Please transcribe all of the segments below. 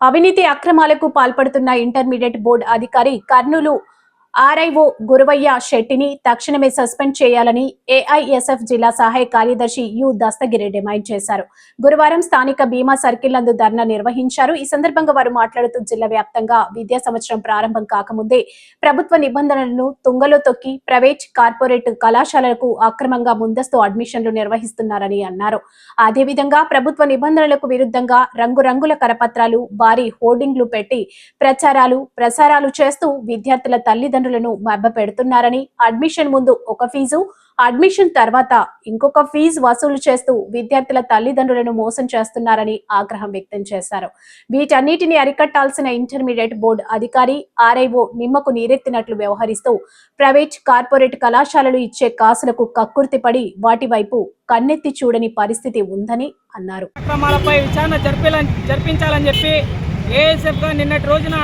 అవినీతి అక్రమాలకు పాల్పడుతున్న ఇంటర్మీడియట్ బోర్డు అధికారి కర్నూలు ఆర్ఐఓ గురవయ్య శెట్టిని తక్షణమే సస్పెండ్ చేయాలని ఏఐఎస్ఎఫ్ జిల్లా సహాయ కార్యదర్శి యు దస్తగిరి డిమాండ్ చేశారు. గురువారం స్థానిక బీమా సర్కిల్ నందు ధర్నా నిర్వహించారు. ఈ సందర్భంగా వారు మాట్లాడుతూ జిల్లా వ్యాప్తంగా విద్యా సంవత్సరం ప్రారంభం కాకముందే ప్రభుత్వ నిబంధనలను తుంగలో తొక్కి ప్రైవేట్ కార్పొరేట్ కళాశాలలకు అక్రమంగా ముందస్తు అడ్మిషన్లు నిర్వహిస్తున్నారని అన్నారు. అదేవిధంగా ప్రభుత్వ నిబంధనలకు విరుద్ధంగా రంగురంగుల కరపత్రాలు భారీ హోర్డింగ్లు పెట్టి ప్రచారాలు ప్రసారాలు చేస్తూ విద్యార్థుల తల్లిదండ్రులు తల్లిదండ్రులను మభ్య పెడుతున్నారని అడ్మిషన్ ముందు ఒక ఫీజు అడ్మిషన్ తర్వాత ఇంకొక ఫీజు వసూలు చేస్తూ విద్యార్థుల తల్లిదండ్రులను మోసం చేస్తున్నారని ఆగ్రహం వ్యక్తం చేశారు. వీటన్నిటిని అరికట్టాల్సిన ఇంటర్మీడియట్ బోర్డు అధికారి ఆర్ఐఓ నిమ్మకు నీరెత్తినట్లు వ్యవహరిస్తూ ప్రైవేట్ కార్పొరేట్ కళాశాలలు ఇచ్చే కాసులకు కక్కుర్తిపడి వాటి వైపు కన్నెత్తి చూడని పరిస్థితి ఉందని అన్నారు. విచారణ జరిపించాలని చెప్పి ఏఎస్ఎఫ్గా నిన్నటి రోజున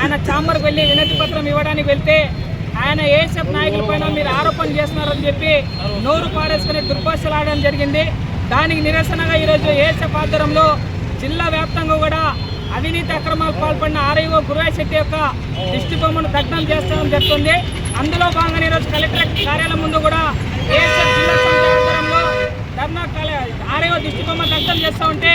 ఆయన చాంబర్కి వెళ్ళి వినతి పత్రం ఇవ్వడానికి వెళ్తే ఆయన ఏఎస్ఎఫ్ నాయకుల పైన మీరు ఆరోపణ చేస్తున్నారని చెప్పి నోరు పారేసుకునే దుర్భాషలు ఆడడం జరిగింది. దానికి నిరసనగా ఈరోజు ఏఎస్ఎఫ్ ఆధ్వర్యంలో జిల్లా వ్యాప్తంగా కూడా అవినీతి అక్రమాలు పాల్పడిన ఆర్ఐఓ గురువాయ శెట్టి యొక్క దిష్టి బొమ్మను దగ్ధం చేస్తడం జరుగుతుంది. అందులో భాగంగా ఈరోజు కలెక్టర్ కార్యాలయం ముందు కూడా ఏఎస్ఎఫ్ జిల్లా సమితి ఆధ్వర్యంలో ధర్నా కాలే- ఆర్ఐఓ దిష్టి బొమ్మ దగ్ధం చేస్తూ ఉంటే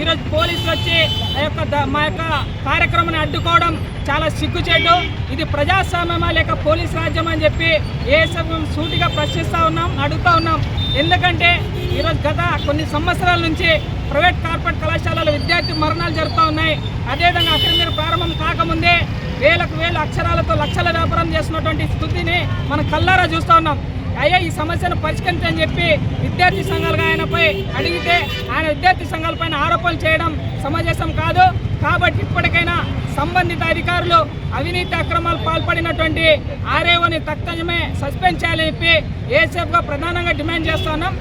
ఈరోజు పోలీసులు వచ్చి ఆ యొక్క మా యొక్క కార్యక్రమాన్ని అడ్డుకోవడం చాలా సిగ్గుచేటు. ఇది ప్రజాస్వామ్యమా లేక పోలీస్ రాజ్యం అని చెప్పి ఏఎస్ఎఫ్ మేము సూటిగా ప్రశ్నిస్తూ ఉన్నాం అడుగుతా ఉన్నాం. ఎందుకంటే ఈరోజు గత కొన్ని సంవత్సరాల నుంచి ప్రైవేట్ కార్పొరేట్ కళాశాలలో విద్యార్థి మరణాలు జరుగుతూ ఉన్నాయి. అదేవిధంగా అక్కడ మీరు ప్రారంభం కాకముందే వేలకు వేల అక్షరాలతో లక్షల వ్యాపారం చేస్తున్నటువంటి స్థుతిని మనం కల్లారా చూస్తూ ఉన్నాం. అయ్యా ఈ సమస్యను పరిష్కరించని చెప్పి విద్యార్థి సంఘాలుగా ఆయనపై అడిగితే ఆయన విద్యార్థి సంఘాలపైన ఆరోపణలు చేయడం సమంజసం కాదు. కాబట్టి ఇప్పటికైనా సంబంధిత అధికారులు అవినీతి అక్రమాలు పాల్పడినటువంటి ఆర్ఏఓని తక్షణమే సస్పెండ్ చేయాలని చెప్పి ఏసేఫ్గా ప్రధానంగా డిమాండ్ చేస్తున్నాం